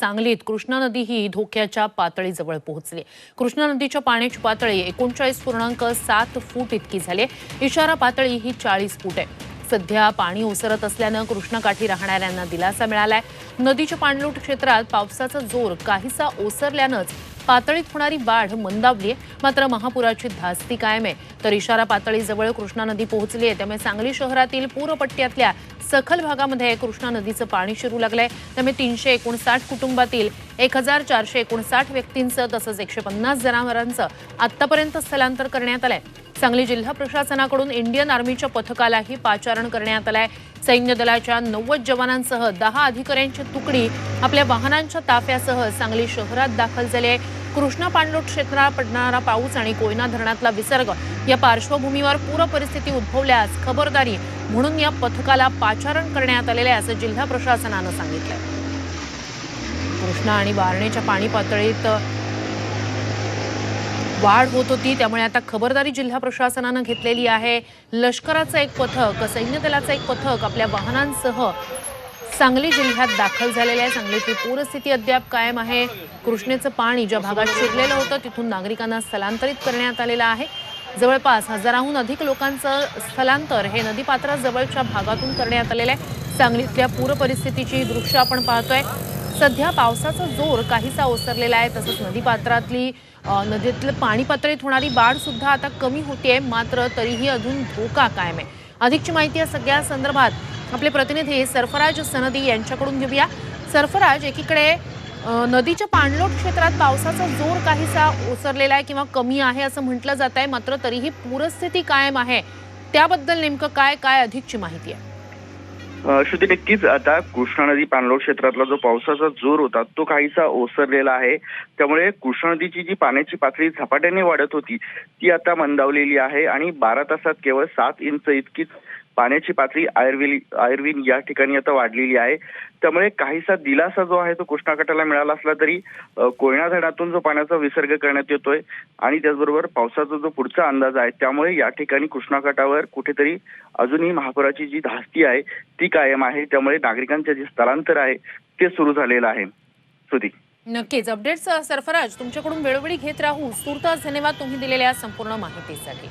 सांगलीत कृष्णा नदी ही धोक्याच्या पातळीजवळ पोहोचली. कृष्णा नदीच्या पाण्याची पातळी एकोणचाळीस पूर्णांक सात फूट इतकी झाली इशारा पातळी ही चाळीस फूट आहे. सध्या पाणी ओसरत असल्यानं कृष्णाकाठी राहणाऱ्यांना दिलासा मिळालाय. नदीच्या पाणलोट क्षेत्रात पावसाचा जोर काहीसा ओसरल्यानंच पातळीत होणारी वाढ मंदावली आहे मात्र महापुराची धास्ती कायम आहे. तर इशारा पातळीजवळ कृष्णा नदी पोहोचली आहे. त्यामुळे सांगली शहरातील पूरपट्ट्यातल्या सखल भागामध्ये कृष्णा नदीचं पाणी शिरू लागलंय. त्यामुळे तीनशे एकोणसाठ कुटुंबातील एक हजार चारशे एकोणसाठ व्यक्तींचं तसंच एकशे पन्नास जनावरांचं आतापर्यंत स्थलांतर करण्यात आलंय. सांगली जिल्हा प्रशासनाकडून इंडियन आर्मीच्या पथकालाही पाचारण करण्यात आलंय. सैन्य दलाच्या नव्वद जवानांसह दहा अधिकाऱ्यांची तुकडी आपल्या वाहनांच्या ताफ्यासह सांगली शहरात दाखल झाली आहे. कृष्णा पाणलोट क्षेत्रात पडणारा पाऊस आणि कोयना धरणातला विसर्ग या पार्श्वभूमीवर पूर परिस्थिती उद्भवल्यास खबरदारी म्हणून या पथकाला पाचारण करण्यात आलेले आहे असं जिल्हा प्रशासनानं सांगितलंय. कृष्णा आणि वारणेच्या पाणी पातळीत वाढ होत होती त्यामुळे आता खबरदारी जिल्हा प्रशासनानं घेतलेली आहे. लष्कराचं एक पथक सैन्य दलाचं एक पथक आपल्या वाहनांसह सांगली जिल्ह्यात दाखल झालेल्या आहे. सांगलीची पूरस्थिती अद्याप कायम आहे. कृष्णेचं पाणी ज्या भागात शिरलेलं होतं. तिथून नागरिकांना स्थलांतरित करण्यात आलेलं आहे. जवळपास हजाराहून अधिक लोकांचं स्थलांतर हे नदीपात्राजवळच्या भागातून करण्यात आलेलं आहे. सांगलीतल्या पूर परिस्थितीची दृश्य आपण पाहतोय. सध्या पावसाचा जोर काहीसा ओसरलेला आहे. तसंच नदीपात्रातली नदीतलं पाणी पातळीत होणारी वाढ सुद्धा आता कमी होतीये. मात्र तरीही अजून धोका कायम आहे. अधिकची माहिती या सगळ्या संदर्भात आपले प्रतिनिधी सरफराज सनदी यांच्याकडून घेऊया. सरफराज एकीकडे नदीच्या पाणलोट क्षेत्रात पावसाचा जोर काहीसा ओसरलेला आहे किंवा कमी आहे असं म्हटलं जात आहे मात्र तरीही पूरस्थिती कायम आहे. त्याबद्दल नेमकं काय काय अधिकची माहिती आहे? श्रुती नक्कीच आता कृष्णा नदी पाणलोट क्षेत्रातला जो पावसाचा जोर होता तो काहीसा ओसरलेला आहे. त्यामुळे कृष्णा नदीची जी पाण्याची पातळी झपाट्याने वाढत होती ती आता मंदावलेली आहे आणि बारा तासात केवळ सात इंच इतकीच पाण्याची पातळी आयर्विल आयर्विन या ठिकाणी आता वाढलेली आहे. त्यामुळे काहीसा दिलासा जो आहे तो कृष्णाकाठाला मिळाला असला तरी कोयना धरणातून जो पाण्याचा विसर्ग करण्यात येतोय आणि त्याचबरोबर पावसाचा जो पुढचा अंदाज आहे त्यामुळे या ठिकाणी कृष्णाकाठावर कुठेतरी अजूनही महापुराची जी धास्ती आहे ती कायम आहे. त्यामुळे नागरिकांचे जे स्थलांतर आहे ते सुरू झालेलं आहे. सुधी. नक्कीच. अपडेट्स सरफराज तुमच्याकडून वेळोवेळी घेत राहू. तूर्तास धन्यवाद तुम्ही दिलेल्या संपूर्ण माहितीसाठी.